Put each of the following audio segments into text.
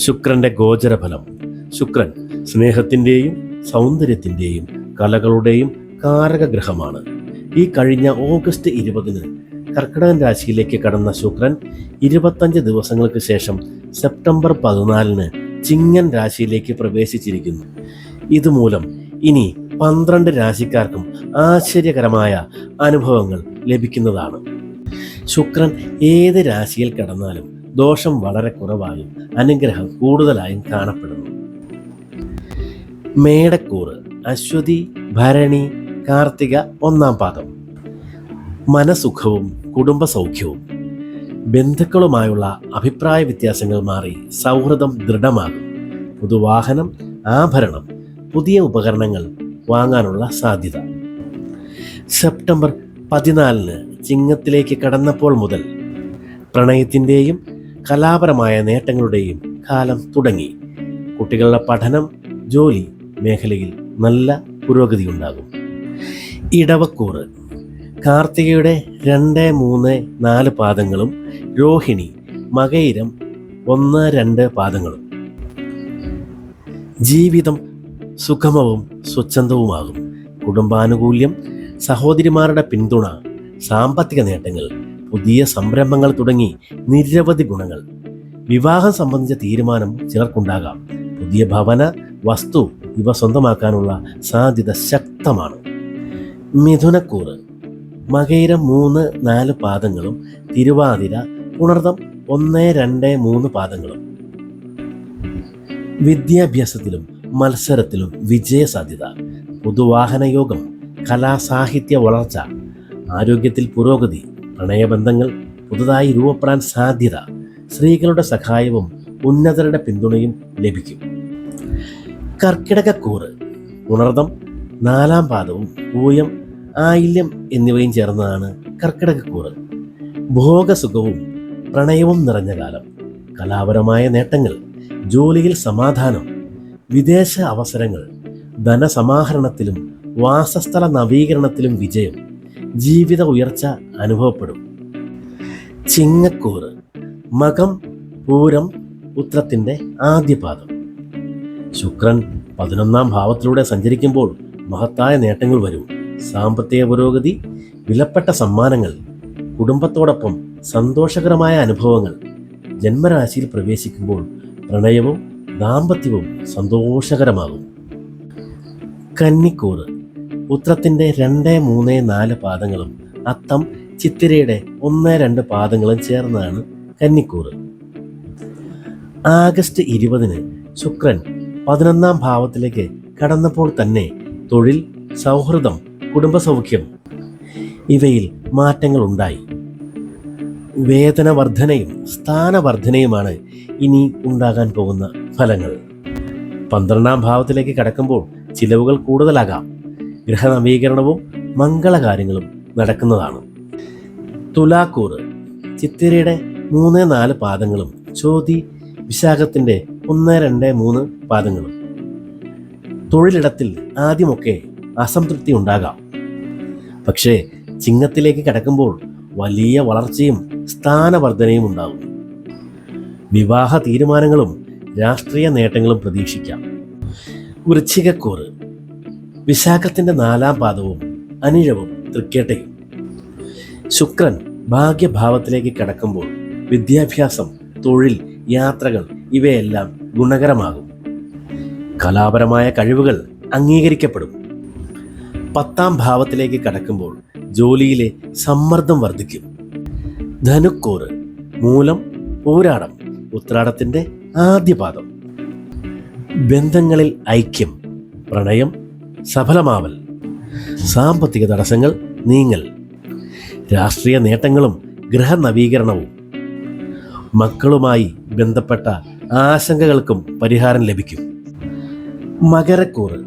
ശുക്രന്റെ ഗോചരഫലം. ശുക്രൻ സ്നേഹത്തിന്റെയും സൗന്ദര്യത്തിന്റെയും കലകളുടെയും കാരകഗ്രഹമാണ്. ഈ കഴിഞ്ഞ ഓഗസ്റ്റ് ഇരുപതിന് കർക്കിടകൻ രാശിയിലേക്ക് കടന്ന ശുക്രൻ ഇരുപത്തഞ്ച് ദിവസങ്ങൾക്ക് ശേഷം സെപ്റ്റംബർ പതിനാലിന് ചിങ്ങൻ രാശിയിലേക്ക് പ്രവേശിച്ചിരിക്കുന്നു. ഇതുമൂലം ഇനി പന്ത്രണ്ട് രാശിക്കാർക്കും ആശ്ചര്യകരമായ അനുഭവങ്ങൾ ലഭിക്കുന്നതാണ്. ശുക്രൻ ഏത് രാശിയിൽ കടന്നാലും ദോഷം വളരെ കുറവായും അനുഗ്രഹം കൂടുതലായും കാണപ്പെടുന്നു. മേടക്കൂറ് അശ്വതി ഭരണി കാർത്തിക ഒന്നാം പാദം. മനസുഖവും കുടുംബ സൗഖ്യവും ബന്ധുക്കളുമായുള്ള അഭിപ്രായ വ്യത്യാസങ്ങൾ മാറി സൗഹൃദം ദൃഢമാകും. പുതുവാഹനം ആഭരണം പുതിയ ഉപകരണങ്ങൾ വാങ്ങാനുള്ള സാധ്യത. സെപ്റ്റംബർ പതിനാലിന് ചിങ്ങത്തിലേക്ക് കടന്നപ്പോൾ മുതൽ പ്രണയത്തിന്റെയും കലാപരമായ നേട്ടങ്ങളുടെയും കാലം തുടങ്ങി. കുട്ടികളുടെ പഠനം ജോലി മേഖലയിൽ നല്ല പുരോഗതി ഉണ്ടാകും ഇടവക്കൂറ്. കാർത്തികയുടെ രണ്ട് മൂന്ന് നാല് പാദങ്ങളും രോഹിണി മകയിരം ഒന്ന് രണ്ട് പാദങ്ങളും. ജീവിതം സുഖമവും സ്വച്ഛന്തവുമാകും കുടുംബാനുകൂല്യം സഹോദരിമാരുടെ പിന്തുണ സാമ്പത്തിക നേട്ടങ്ങൾ പുതിയ സംരംഭങ്ങൾ തുടങ്ങി നിരവധി ഗുണങ്ങൾ. വിവാഹം സംബന്ധിച്ച തീരുമാനം ചിലർക്കുണ്ടാകാം. പുതിയ ഭവന വസ്തു ഇവ സ്വന്തമാക്കാനുള്ള സാധ്യത ശക്തമാണ്. മിഥുനക്കൂറ്. മകയിരം മൂന്ന് നാല് പാദങ്ങളും തിരുവാതിര പുണർതം ഒന്ന് രണ്ട് മൂന്ന് പാദങ്ങളും. വിദ്യാഭ്യാസത്തിലും മത്സരത്തിലും വിജയ സാധ്യത. പുതുവാഹന യോഗം കലാസാഹിത്യ വളർച്ച ആരോഗ്യത്തിൽ പുരോഗതി പ്രണയബന്ധങ്ങൾ പുതുതായി രൂപപ്പെടാൻ സാധ്യത സ്ത്രീകളുടെ സഹായവും ഉന്നതരുടെ പിന്തുണയും ലഭിക്കും. കർക്കിടകക്കൂറ് ഉണർദം നാലാം പാദവും പൂയം ആയില്യം എന്നിവയും ചേർന്നതാണ് കർക്കിടകക്കൂറ്. ഭോഗസുഖവും പ്രണയവും നിറഞ്ഞ കാലം കലാപരമായ നേട്ടങ്ങൾ ജോലിയിൽ സമാധാനം വിദേശ അവസരങ്ങൾ ധനസമാഹരണത്തിലും വാസസ്ഥല നവീകരണത്തിലും വിജയം ജീവിത ഉയർച്ച അനുഭവപ്പെടും. ചിങ്ങക്കൂറ് മകം പൂരം ഉത്രത്തിന്റെ ആദ്യ പാദം. ശുക്രൻ പതിനൊന്നാം ഭാവത്തിലൂടെ സഞ്ചരിക്കുമ്പോൾ മഹത്തായ നേട്ടങ്ങൾ വരും. സാമ്പത്തിക പുരോഗതി വിലപ്പെട്ട സമ്മാനങ്ങൾ കുടുംബത്തോടൊപ്പം സന്തോഷകരമായ അനുഭവങ്ങൾ. ജന്മരാശിയിൽ പ്രവേശിക്കുമ്പോൾ പ്രണയവും ദാമ്പത്യവും സന്തോഷകരമാകും. കന്നിക്കൂറ് ഉത്രത്തിന്റെ രണ്ട് മൂന്ന് നാല് പാദങ്ങളും അത്തം ചിത്തിരയുടെ ഒന്ന് രണ്ട് പാദങ്ങളും ചേർന്നതാണ് കന്നിക്കൂറ്. ആഗസ്റ്റ് ഇരുപതിന് ശുക്രൻ പതിനൊന്നാം ഭാവത്തിലേക്ക് കടന്നപ്പോൾ തന്നെ തൊഴിൽ സൗഹൃദം കുടുംബസൗഖ്യം ഇവയിൽ മാറ്റങ്ങൾ ഉണ്ടായി വേതന വർധനയും സ്ഥാനവർധനയുമാണ് ഇനി ഉണ്ടാകാൻ പോകുന്ന ഫലങ്ങൾ. പന്ത്രണ്ടാം ഭാവത്തിലേക്ക് കടക്കുമ്പോൾ ചിലവുകൾ കൂടുതലാകാം. ഗൃഹനവീകരണവും മംഗളകാര്യങ്ങളും നടക്കുന്നതാണ്. തുലാക്കൂറ് ചിത്തിരയുടെ മൂന്ന് നാല് പാദങ്ങളും ചോതി വിശാഖത്തിന്റെ ഒന്ന് രണ്ട് മൂന്ന് പാദങ്ങളും. തൊഴിലിടത്തിൽ ആദ്യമൊക്കെ അസംതൃപ്തി ഉണ്ടാകാം. പക്ഷേ ചിങ്ങത്തിലേക്ക് കടക്കുമ്പോൾ വലിയ വളർച്ചയും സ്ഥാനവർദ്ധനയും ഉണ്ടാകും. വിവാഹ തീരുമാനങ്ങളും രാഷ്ട്രീയ നേട്ടങ്ങളും പ്രതീക്ഷിക്കാം. വൃശ്ചികക്കൂറ് വിശാഖത്തിന്റെ നാലാം പാദവും അനിഴവും തൃക്കേട്ടയും ശുക്രൻ ഭാഗ്യഭാവത്തിലേക്ക് കടക്കുമ്പോൾ വിദ്യാഭ്യാസം തൊഴിൽ യാത്രകൾ ഇവയെല്ലാം ഗുണകരമാകും. കലാപരമായ കഴിവുകൾ അംഗീകരിക്കപ്പെടും. പത്താം ഭാവത്തിലേക്ക് കടക്കുമ്പോൾ ജോലിയിലെ സമ്മർദ്ദം വർദ്ധിക്കും. ധനുക്കൂറ് മൂലം പോരാടം ഉത്രാടത്തിന്റെ ആദ്യപാദം. ബന്ധങ്ങളിൽ ഐക്യം പ്രണയം സഫലമാവൽ. സാമ്പത്തിക തടസ്സങ്ങൾ നീങ്ങൽ. രാഷ്ട്രീയ നേട്ടങ്ങളും ഗൃഹനവീകരണവും മക്കളുമായി ബന്ധപ്പെട്ട ആശങ്കകൾക്കും പരിഹാരം ലഭിക്കും. മകരക്കൂറ്.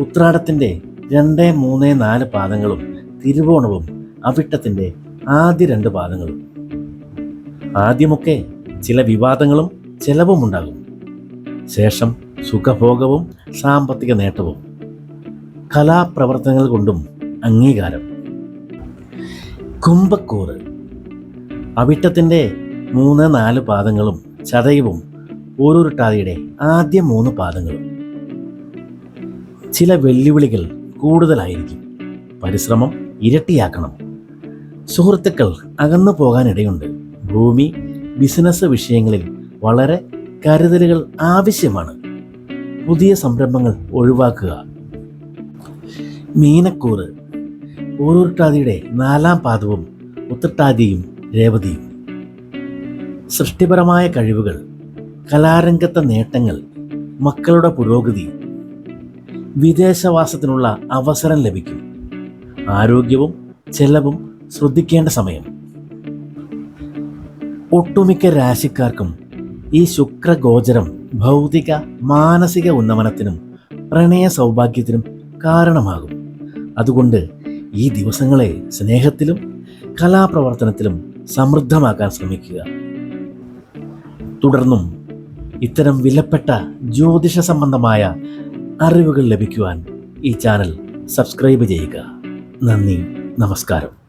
ഉത്രാടത്തിന്റെ രണ്ട് മൂന്ന് നാല് പാദങ്ങളും തിരുവോണവും അവിട്ടത്തിന്റെ ആദ്യ രണ്ട് പാദങ്ങളും. ആദ്യമൊക്കെ ചില വിവാദങ്ങളും ചെലവും ഉണ്ടാകും ശേഷം സുഖഭോഗവും സാമ്പത്തിക നേട്ടവും. കലാപ്രവർത്തനങ്ങൾ കൊണ്ടും അംഗീകാരം. കുംഭക്കൂറ്. അവിട്ടത്തിന്റെ മൂന്ന് നാല് പാദങ്ങളും ചതയവും ഓരോരുട്ടാതിയുടെ ആദ്യ മൂന്ന് പാദങ്ങളും. ചില വെല്ലുവിളികൾ കൂടുതലായിരിക്കും. പരിശ്രമം ഇരട്ടിയാക്കണം. സുഹൃത്തുക്കൾ അകന്നു പോകാനിടയുണ്ട്. ഭൂമി ബിസിനസ് വിഷയങ്ങളിൽ വളരെ കരുതലുകൾ ആവശ്യമാണ്. പുതിയ സംരംഭങ്ങൾ ഒഴിവാക്കുക. മീനക്കൂറ്. ഓരോരുട്ടാതിയുടെ നാലാം പാദവും ഉത്തട്ടാതിയും രേവതിയും. സൃഷ്ടിപരമായ കഴിവുകൾ കലാരംഗത്തെ നേട്ടങ്ങൾ മക്കളുടെ പുരോഗതി വിദേശവാസത്തിനുള്ള അവസരം ലഭിക്കും. ആരോഗ്യവും ചെലവും ശ്രദ്ധിക്കേണ്ട സമയം. ഒട്ടുമിക്ക രാശിക്കാർക്കും ഈ ശുക്രഗോചരം ഭൗതിക മാനസിക ഉന്നമനത്തിനും പ്രണയ സൗഭാഗ്യത്തിനും കാരണമാകും. അതുകൊണ്ട് ഈ ദിവസങ്ങളെ സ്നേഹത്തിലും കലാപ്രവർത്തനത്തിലും സമൃദ്ധമാക്കാൻ ശ്രമിക്കുക. തുടർന്നും ഇത്തരം വിലപ്പെട്ട ജ്യോതിഷ സംബന്ധമായ അറിവുകൾ ലഭിക്കുവാൻ ഈ ചാനൽ സബ്സ്ക്രൈബ് ചെയ്യുക. നന്ദി നമസ്കാരം.